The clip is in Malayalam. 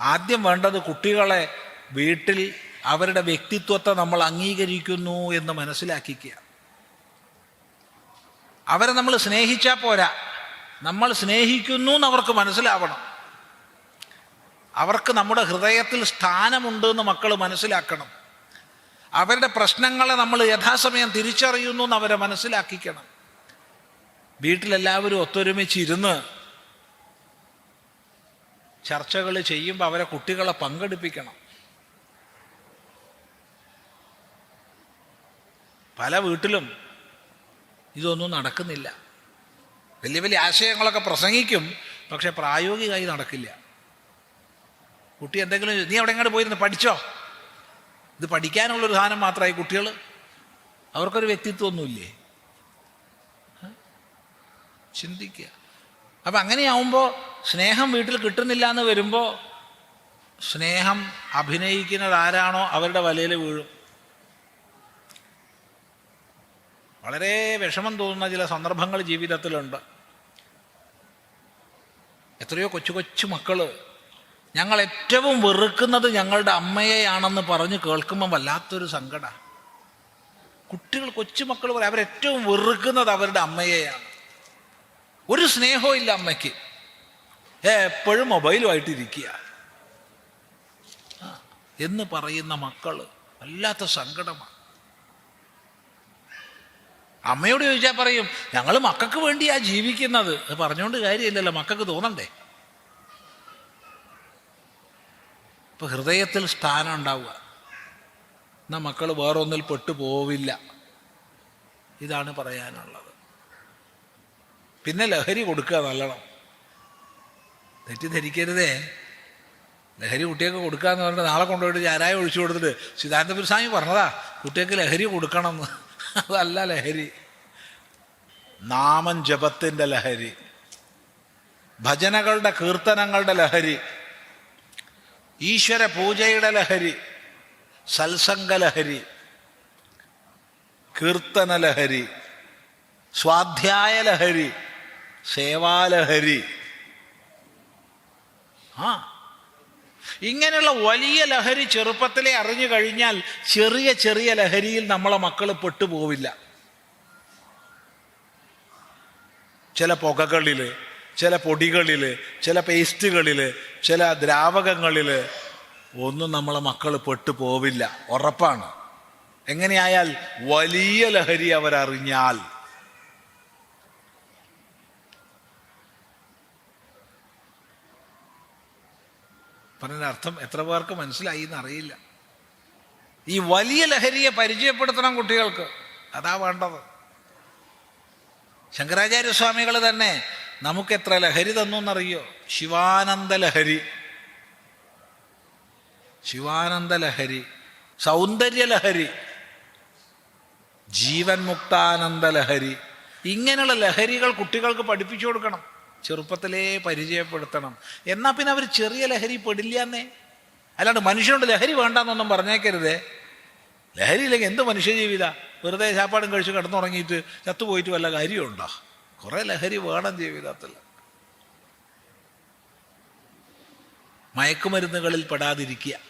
ആദ്യം വേണ്ടത് കുട്ടികളെ വീട്ടിൽ അവരുടെ വ്യക്തിത്വത്തെ നമ്മൾ അംഗീകരിക്കുന്നു എന്ന് മനസ്സിലാക്കിക്കുക. അവരെ നമ്മൾ സ്നേഹിച്ചാൽ പോരാ. നമ്മൾ സ്നേഹിക്കുന്നു എന്ന് അവർക്ക് മനസ്സിലാവണം. അവർക്ക് നമ്മുടെ ഹൃദയത്തിൽ സ്ഥാനമുണ്ട് എന്ന് മക്കൾ മനസ്സിലാക്കണം. അവരുടെ പ്രശ്നങ്ങളെ നമ്മൾ യഥാസമയം തിരിച്ചറിയുന്നു എന്ന് അവരെ മനസ്സിലാക്കിക്കണം. വീട്ടിലെല്ലാവരും ഒത്തൊരുമിച്ചിരുന്ന് ചർച്ചകൾ ചെയ്യുമ്പോൾ അവരെ കുട്ടികളെ പങ്കെടുപ്പിക്കണം. പല വീട്ടിലും ഇതൊന്നും നടക്കുന്നില്ല. വലിയ വലിയ ആശയങ്ങളൊക്കെ പ്രസംഗിക്കും പക്ഷെ പ്രായോഗികമായി നടക്കില്ല. കുട്ടി എന്തെങ്കിലും നീ അവിടെ എങ്ങോട്ട് പോയിരുന്നു പഠിച്ചോ? ഇത് പഠിക്കാനുള്ളൊരു സാധനം മാത്രമായി കുട്ടികൾ? അവർക്കൊരു വ്യക്തിത്വമൊന്നുമില്ലേ? ചിന്തിക്കുക. അപ്പം അങ്ങനെയാവുമ്പോൾ സ്നേഹം വീട്ടിൽ കിട്ടുന്നില്ല എന്ന് വരുമ്പോൾ സ്നേഹം അഭിനയിക്കുന്നത് ആരാണോ അവരുടെ വലയിൽ വീഴും. വളരെ വിഷമം തോന്നുന്ന ചില സന്ദർഭങ്ങൾ ജീവിതത്തിലുണ്ട്. എത്രയോ കൊച്ചു കൊച്ചു മക്കൾ ഞങ്ങൾ ഏറ്റവും വെറുക്കുന്നത് ഞങ്ങളുടെ അമ്മയെയാണെന്ന് പറഞ്ഞ് കേൾക്കുമ്പോൾ വല്ലാത്തൊരു സങ്കട. കുട്ടികൾ കൊച്ചുമക്കൾ പറയും അവരേറ്റവും വെറുക്കുന്നത് അവരുടെ അമ്മയെയാണ്. ഒരു സ്നേഹവും ഇല്ല അമ്മയ്ക്ക്. എപ്പോഴും മൊബൈലുമായിട്ട് ഇരിക്കുക എന്ന് പറയുന്ന മക്കൾ വല്ലാത്ത സങ്കടമാണ് അമ്മയോട് ചോദിച്ചാൽ പറയും ഞങ്ങൾ മക്കൾക്ക് വേണ്ടിയാ ജീവിക്കുന്നത്. അത് പറഞ്ഞുകൊണ്ട് കാര്യമില്ലല്ലോ മക്കൾക്ക് തോന്നണ്ടേ. ഇപ്പൊ ഹൃദയത്തിൽ സ്ഥാനം ഉണ്ടാവുക. എന്നാ മക്കൾ വേറൊന്നിൽ പെട്ടു പോവില്ല ഇതാണ് പറയാനുള്ളത്. പിന്നെ ലഹരി കൊടുക്കുക നല്ലോണം. തെറ്റിദ്ധരിക്കരുതേ. ലഹരി കുട്ടിയൊക്കെ കൊടുക്കുക എന്ന് പറഞ്ഞിട്ട് നാളെ കൊണ്ടുപോയിട്ട് ചാരായ ഒഴിച്ചു കൊടുത്തിട്ട് സിദ്ധാന്തപുര സ്വാമി പറഞ്ഞതാ കുട്ടിയൊക്കെ ലഹരി കൊടുക്കണം എന്ന്. അതല്ല ലഹരി. നാമം ജപത്തിന്റെ ലഹരി. ഭജനകളുടെ കീർത്തനങ്ങളുടെ ലഹരി. ഈശ്വര പൂജയുടെ ലഹരി. സത്സംഗ ലഹരി. കീർത്തന ലഹരി. സ്വാധ്യായ ലഹരി. സേവാലഹരി. ആ. ഇങ്ങനെയുള്ള വലിയ ലഹരി ചെറുപ്പത്തിലെ അറിഞ്ഞു കഴിഞ്ഞാൽ ചെറിയ ചെറിയ ലഹരിയിൽ നമ്മളെ മക്കൾ പെട്ടുപോവില്ല. ചില പുകകളിൽ ചില പൊടികളിൽ ചില പേസ്റ്റുകളിൽ ചില ദ്രാവകങ്ങളിൽ ഒന്നും നമ്മളെ മക്കൾ പെട്ടു പോവില്ല ഉറപ്പാണ്. എങ്ങനെയായാൽ വലിയ ലഹരി അവരറിഞ്ഞാൽ പറഞ്ഞ അർത്ഥം എത്ര പേർക്ക് മനസ്സിലായി എന്നറിയില്ല. ഈ വലിയ ലഹരിയെ പരിചയപ്പെടുത്തണം കുട്ടികൾക്ക്. അതാ വേണ്ടത്. ശങ്കരാചാര്യസ്വാമികൾ തന്നെ നമുക്ക് എത്ര ലഹരി തന്നു എന്നറിയോ? ശിവാനന്ദ ലഹരി. ശിവാനന്ദ ലഹരി. സൗന്ദര്യ ലഹരി. ജീവൻ മുക്താനന്ദ ലഹരി. ഇങ്ങനെയുള്ള ലഹരികൾ കുട്ടികൾക്ക് പഠിപ്പിച്ചു കൊടുക്കണം. ചെറുപ്പത്തിലേ പരിചയപ്പെടുത്തണം. എന്നാൽ പിന്നെ അവർ ചെറിയ ലഹരി പെടില്ല എന്നേ അല്ലാണ്ട് മനുഷ്യനോട് ലഹരി വേണ്ടെന്നൊന്നും പറഞ്ഞേക്കരുതേ. ലഹരി ഇല്ലെങ്കിൽ എന്ത് മനുഷ്യജീവിത? വെറുതെ ചാപ്പാടും കഴിച്ച് കിടന്നുറങ്ങിയിട്ട് ചത്തുപോയിട്ട് വല്ല കാര്യമുണ്ടോ? കുറേ ലഹരി വേണം ജീവിതത്തിൽ. മയക്കുമരുന്നുകളിൽ പെടാതിരിക്കുക.